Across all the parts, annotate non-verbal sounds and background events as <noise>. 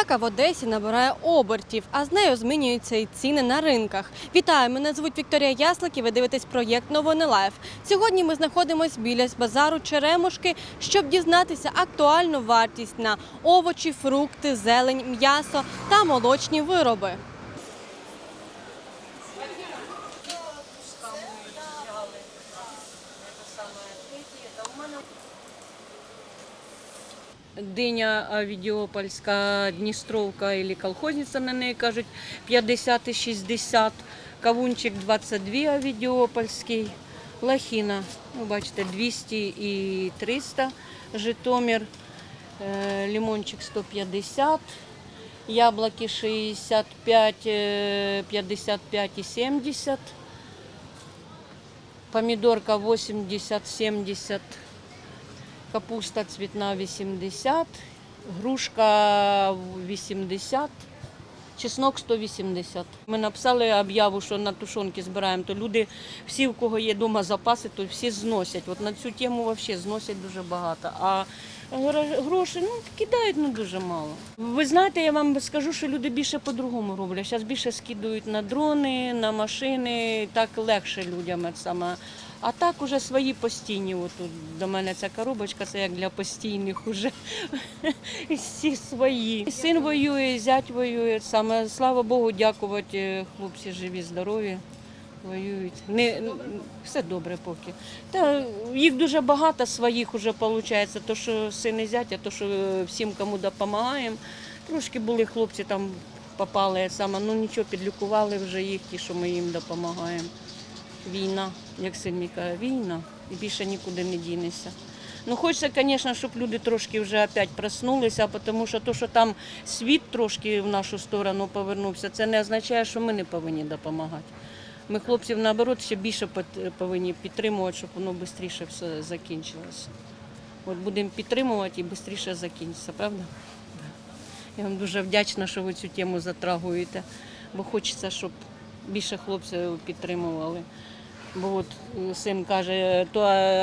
Спека в Одесі набирає обертів, а з нею змінюються і ціни на ринках. Вітаю! Мене звуть Вікторія Яслик і ви дивитесь проєкт Новини Лайф. Сьогодні ми знаходимося біля базару Черемушки, щоб дізнатися актуальну вартість на овочі, фрукти, зелень, м'ясо та молочні вироби. Диня Авідіопольська, Дністровка і колхозниця на неї кажуть 50 і 60, кавунчик 22 Авідіопольський, лахіна, ви бачите, 200 і 300, Житомир, е, лимончик 150, яблуки 65, е, 55 і 70, помідорка 80-70, Капуста цвітна 80, грушка 80, чеснок 180. Ми написали об'яву, що на тушонки збираємо, то люди, всі, у кого є вдома запаси, то всі зносять. От на цю тему взагалі зносять дуже багато. А гроші ну, кидають ну, дуже мало. Ви знаєте, я вам скажу, що люди більше по-другому роблять. Зараз більше скидують на дрони, на машини, так легше людям саме. А так уже свої постійні. От тут до мене ця коробочка, це як для постійних уже. <laughs> Всі свої. Син воює, зять воює. Саме слава Богу, дякувати. Хлопці живі, здорові. Воюють. Не, все добре поки. Та їх дуже багато своїх вже виходить, то що син і зять, а то що всім кому допомагаємо. Трошки були хлопці там попали саме, ну нічого, підлікували вже їх, ті, що ми їм допомагаємо. Війна, як син мій каже, війна, і більше нікуди не дінешся. Ну, хочеться, звісно, щоб люди трошки вже опять проснулися, тому що то, що там світ трошки в нашу сторону повернувся, це не означає, що ми не повинні допомагати. Ми хлопців, наоборот, ще більше повинні підтримувати, щоб воно швидше все закінчилося. От будемо підтримувати і швидше закінчиться, правда? Я вам дуже вдячна, що ви цю тему затрагуєте, бо хочеться, щоб більше хлопців підтримували. Бо от е, син каже, то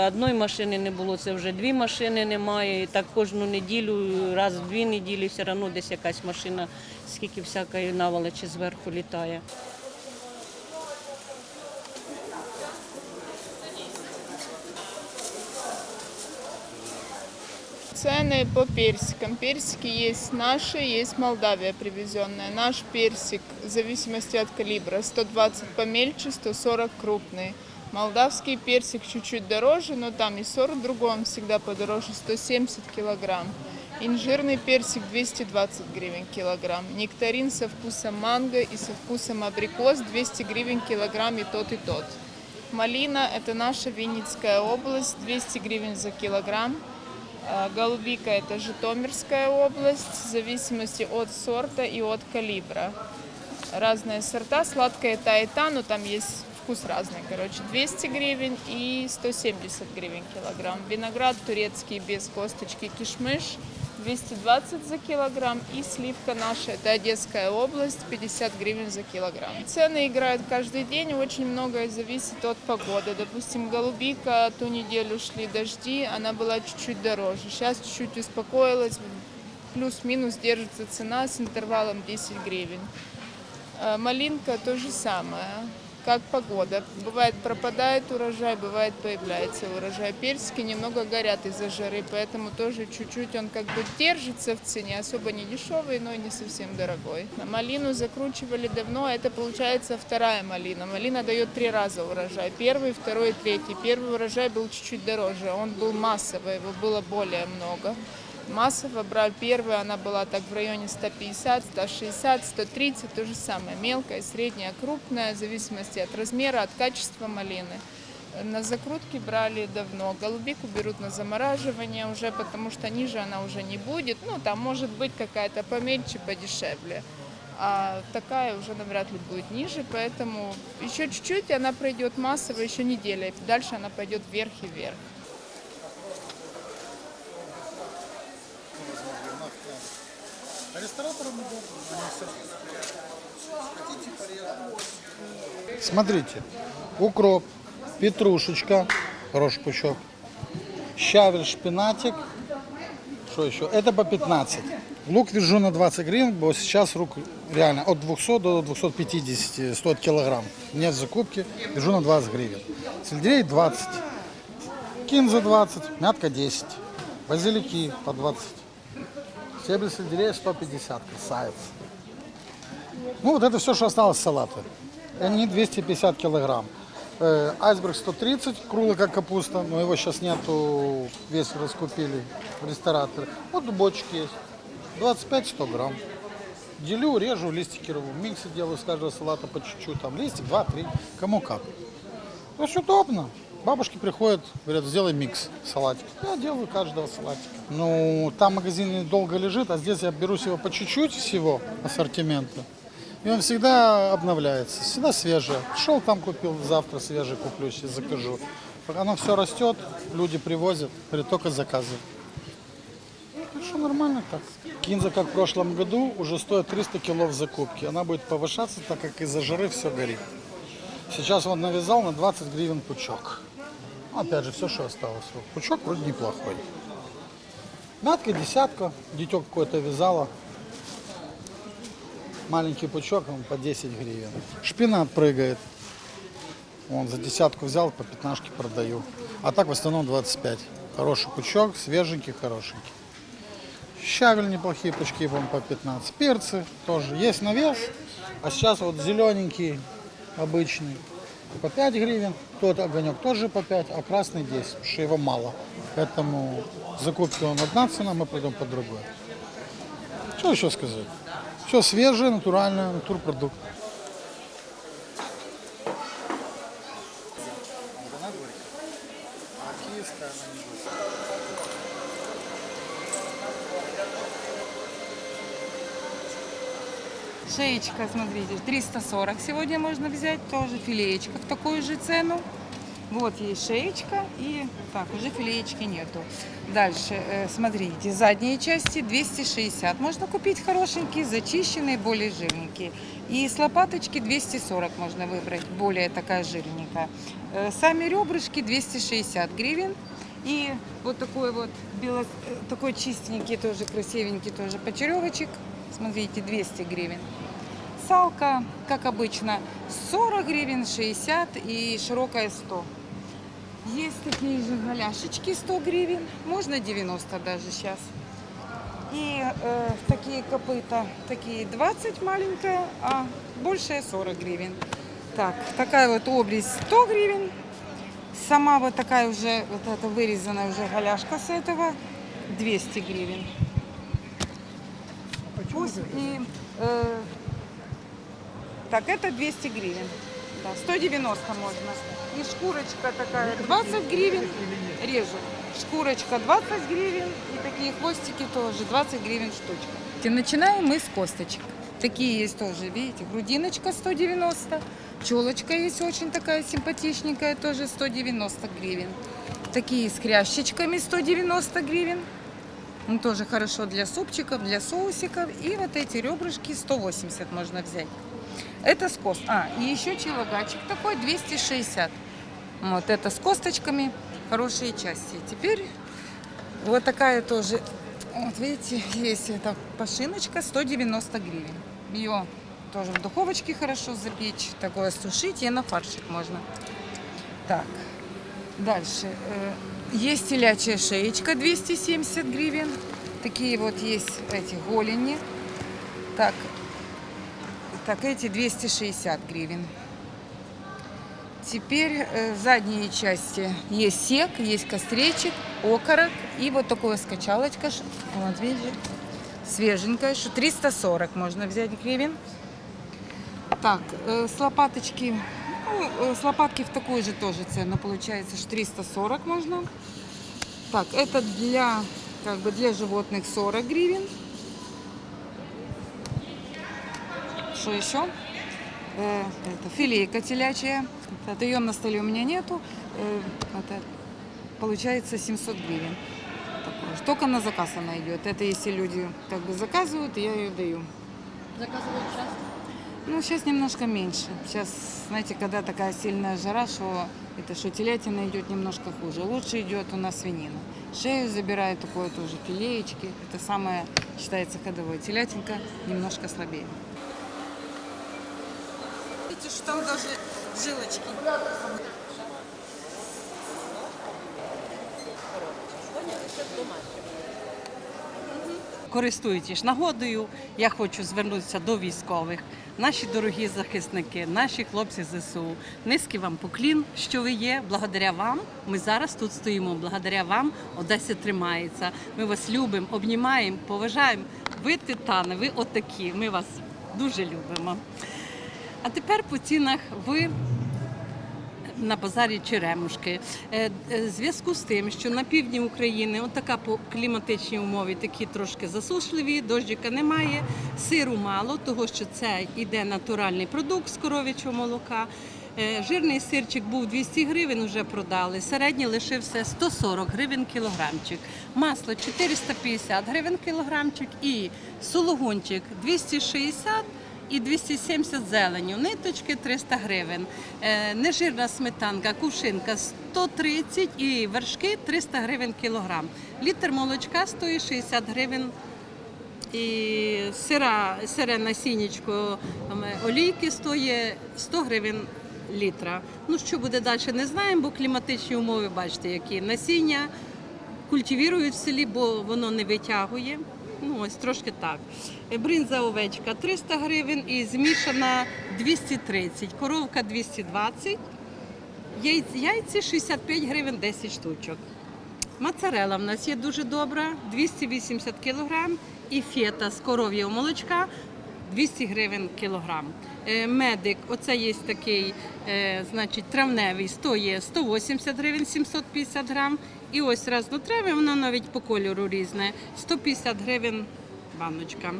одної машини не було, це вже дві машини немає. І так кожну неділю, раз в дві неділі все одно десь якась машина, скільки всякої наволочі зверху літає. Цены по персикам. Персики есть наши, есть Молдавия привезенная. Наш персик в зависимости от калибра 120 помельче, 140 крупный. Молдавский персик чуть-чуть дороже, но там и сорт другой, он всегда подороже, 170 килограмм. Инжирный персик 220 гривен килограмм. Нектарин со вкусом манго и со вкусом абрикос 200 гривен килограмм и тот и тот. Малина – это наша Винницкая область, 200 гривен за килограмм. А, Голубика – это Житомирская область, в зависимости от сорта и от калибра. Разные сорта, сладкая та и та, но там есть вкус разный, короче, 200 гривен и 170 гривен килограмм. Виноград турецкий без косточки кишмыш 220 за килограмм и сливка наша, это Одесская область, 50 гривен за килограмм. Цены играют каждый день, очень многое зависит от погоды. Допустим, голубика ту неделю шли дожди, она была чуть-чуть дороже. Сейчас чуть-чуть успокоилась, плюс-минус держится цена с интервалом 10 гривен. Э, Малинка то же самое, как погода. Бывает пропадает урожай, бывает появляется урожай. Персики немного горят из-за жары, поэтому тоже чуть-чуть он как бы держится в цене, особо не дешевый, но и не совсем дорогой. На малину закручивали давно, а это получается вторая малина. Малина дает три раза урожай. Первый, второй, третий. Первый урожай был чуть-чуть дороже, он был массовый, его было более много. Массово брали первую, она была так в районе 150, 160, 130, то же самое. Мелкая, средняя, крупная, в зависимости от размера, от качества малины. На закрутки брали давно. Голубику берут на замораживание уже, потому что ниже она уже не будет. Ну, там может быть какая-то помельче, подешевле. А такая уже навряд ли будет ниже, поэтому еще чуть-чуть она пройдет массово, еще неделя. И дальше она пойдет вверх и вверх. Смотрите, укроп, петрушечка, хороший пучок, щавель, шпинатик. Что еще? Это по 15. Лук вяжу на 20 гривен, бо сейчас рук реально от 200 до 250 стоит килограмм. Нет закупки, вяжу на 20 гривен. Сельдерей 20, кинза 20, мятка 10, базилики по 20. Стебель сельдерея 150, красавец. Ну вот это все, что осталось салата. Они 250 килограмм. Э, айсберг 130, круглый как капуста, но его сейчас нету, весь раскупили в рестораторе. Вот дубочки есть, 25-100 грамм. Делю, режу, листики рву, миксы делаю с каждого салата по чуть-чуть, там листик, два-три, кому как. Очень удобно. Бабушки приходят, говорят, сделай микс салатик. Я делаю каждого салатика. Ну, там магазин долго лежит, а здесь я беру себе по чуть-чуть всего ассортимента. И он всегда обновляется, всегда свежее. Шел там купил, завтра свежий куплю, сейчас закажу. Оно все растет, люди привозят, говорят, только заказывай. Ну что, нормально так. Кинза, как в прошлом году, уже стоит 300 кило в закупке. Она будет повышаться, так как из-за жары все горит. Сейчас он навязал на 20 гривен пучок. Опять же, все, что осталось. Вот Пучок вроде неплохой. Мятка десятка, дитё какое-то вязало. Маленький пучок, он по 10 гривен. Шпинат прыгает. Он за десятку взял, по пятнашке продаю. А так в основном 25. Хороший пучок, свеженький, хорошенький. Щавель неплохие пучки, вон по 15. Перцы тоже. Есть навес. А сейчас вот зелененький, обычный, по 5 гривен. Тот огонек тоже по 5, а красный 10, потому что его мало. Поэтому закупки он одна цена, мы пойдем по другой. Что еще сказать? Все свежее, натуральное, натурпродукт. Шеечка, смотрите, 340 сегодня можно взять, тоже филеечка в такую же цену. Вот есть шеечка и так, уже филеечки нету. Дальше, э, смотрите, задние части 260. Можно купить хорошенькие, зачищенные, более жирненькие. И с лопаточки 240 можно выбрать, более такая жирненькая. Э, Сами ребрышки 260 гривен. И вот такой вот бело, э, такой чистенький, тоже красивенький, тоже почеревочек. Смотрите, 200 гривен. Салка, как обычно, 40 гривен, 60 и широкая 100. Есть такие же голяшечки 100 гривен, можно 90 даже сейчас. И э, такие копыта, такие 20 маленькая, а большая 40 гривен. Так, такая вот область 100 гривен. Сама вот такая уже, вот эта вырезанная уже голяшка с этого 200 гривен. Пусть и, э, так, это 200 гривен. Да, 190 можно. И шкурочка такая 20 гривен. Режу. Шкурочка 20 гривен. И такие хвостики тоже 20 гривен штучка. Начинаем мы с косточек. Такие есть тоже, видите, грудиночка 190. Челочка есть очень такая симпатичненькая, тоже 190 гривен. Такие с хрящичками 190 гривен. Ну, тоже хорошо для супчиков, для соусиков. И вот эти ребрышки 180 можно взять. Это с кост. А, и еще челогачик такой 260. Вот это с косточками, хорошие части. Теперь вот такая тоже, вот видите, есть эта пашиночка 190 гривен. Ее тоже в духовочке хорошо запечь, такое сушить и на фаршик можно. Так, дальше. Есть телячья шеечка 270 гривен. Такие вот есть эти голени. Так, так, эти 260 гривен. Теперь э, задние части. Есть сек, есть костречек, окорок и вот такая скачалочка. Вот видите, свеженькая, что 340 можно взять гривен. Так, э, с лопаточки, ну, э, с лопатки в такую же тоже цену получается, что 340 можно. Так, это для, как бы для животных 40 гривен. Что еще? Э, это филейка телячья. Это ее на столе у меня нету. Э, это получается 700 гривен. Такое. Только на заказ она идет. Это если люди как бы заказывают, я ее даю. Заказувати часто? Ну, сейчас немножко меньше. Сейчас, знаете, когда такая сильная жара, что это что телятина идет немножко хуже. Лучше идет у нас свинина. Шею забирают такое тоже, филеечки. Это самое считается ходовой. Телятинка немножко слабее. Видите, что там даже жилочки. Користуючись нагодою, я хочу звернутися до військових. Наші дорогі захисники, наші хлопці ЗСУ. Низький вам поклін, що ви є. Благодаря вам ми зараз тут стоїмо. Благодаря вам Одеся тримається. Ми вас любимо, обнімаємо, поважаємо. Ви титани, ви отакі. Ми вас дуже любимо. А тепер по цінах ви на базарі Черемушки. Е, е, Зв'язку з тим, що на півдні України отака по кліматичні умови такі трошки засушливі, дощика немає, сиру мало, того що це йде натуральний продукт з коров'ячого молока. Е, Жирний сирчик був 200 гривень, вже продали. Середній лишився 140 гривень кілограмчик. Масло 450 гривень кілограмчик і сулугунчик 260 і 270 зеленю, ниточки 300 гривень, е, нежирна сметанка, кувшинка 130 і вершки 300 гривень кілограм. Літр молочка стоїть 60 гривень. І сира, сире насіннячко ем, олійки стоїть 100 гривень літра. Ну що буде далі, не знаємо, бо кліматичні умови, бачите, які насіння культивірують в селі, бо воно не витягує. Ну, ось трошки так. Бринза овечка 300 гривень і змішана 230, коровка 220, яйці, яйці 65 гривень 10 штучок. Моцарела в нас є дуже добра, 280 кг. І фета з коров'ячого молочка 200 гривень кілограм. Е, Медик, оце є такий, е, значить, травневий, стоїть 180 гривень 750 грам. І ось разнотраве, воно навіть по кольору різне, 150 гривень баночка.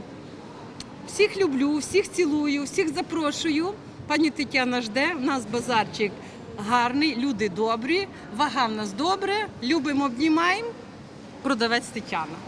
Всіх люблю, всіх цілую, всіх запрошую. Пані Тетяна жде, у нас базарчик гарний, люди добрі, вага в нас добре, любимо, обнімаємо. Продавець Тетяна.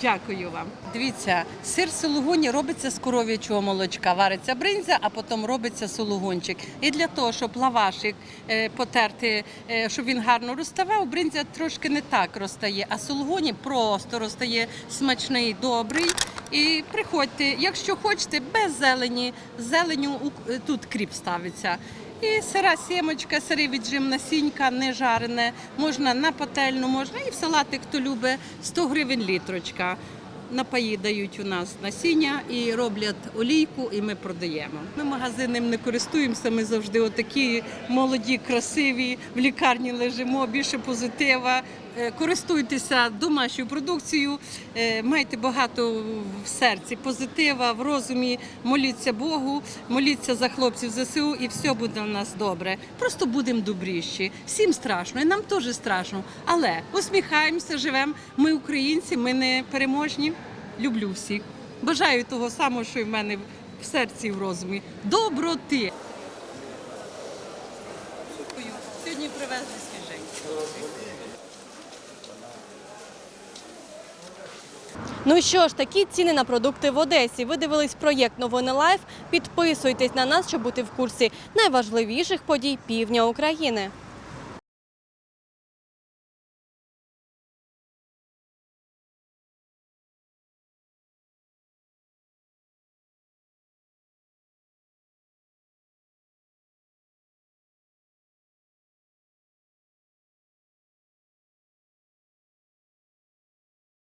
Дякую вам. Дивіться, сир сулугуні робиться з коров'ячого молочка. Вариться бринзя, а потім робиться сулугунчик. І для того, щоб лавашик е, потерти, е, щоб він гарно розставав, бринзя трошки не так розтає, а сулугуні просто розтає смачний, добрий. І приходьте, якщо хочете, без зелені, зеленю е, тут кріп ставиться. І сира сімочка, сирий віджим насінька, не жарене, можна на пательну, можна і в салатик, хто любить, 100 гривень літрочка. Напаї дають у нас насіння і роблять олійку, і ми продаємо. Ми магазинним не користуємося, ми завжди отакі молоді, красиві, в лікарні лежимо, більше позитива. Е, Користуйтеся домашньою продукцією, е, майте багато в серці позитива, в розумі, моліться Богу, моліться за хлопців ЗСУ, і все буде у нас добре. Просто будемо добріші. Всім страшно, і нам теж страшно. Але усміхаємося, живемо. Ми українці, ми не переможні. Люблю всіх. Бажаю того самого, що і в мене в серці і в розумі. Доброти. Сьогодні привезли Ну що ж, такі ціни на продукти в Одесі. Ви дивились проєкт Новини Лайф. Підписуйтесь на нас, щоб бути в курсі найважливіших подій півдня України.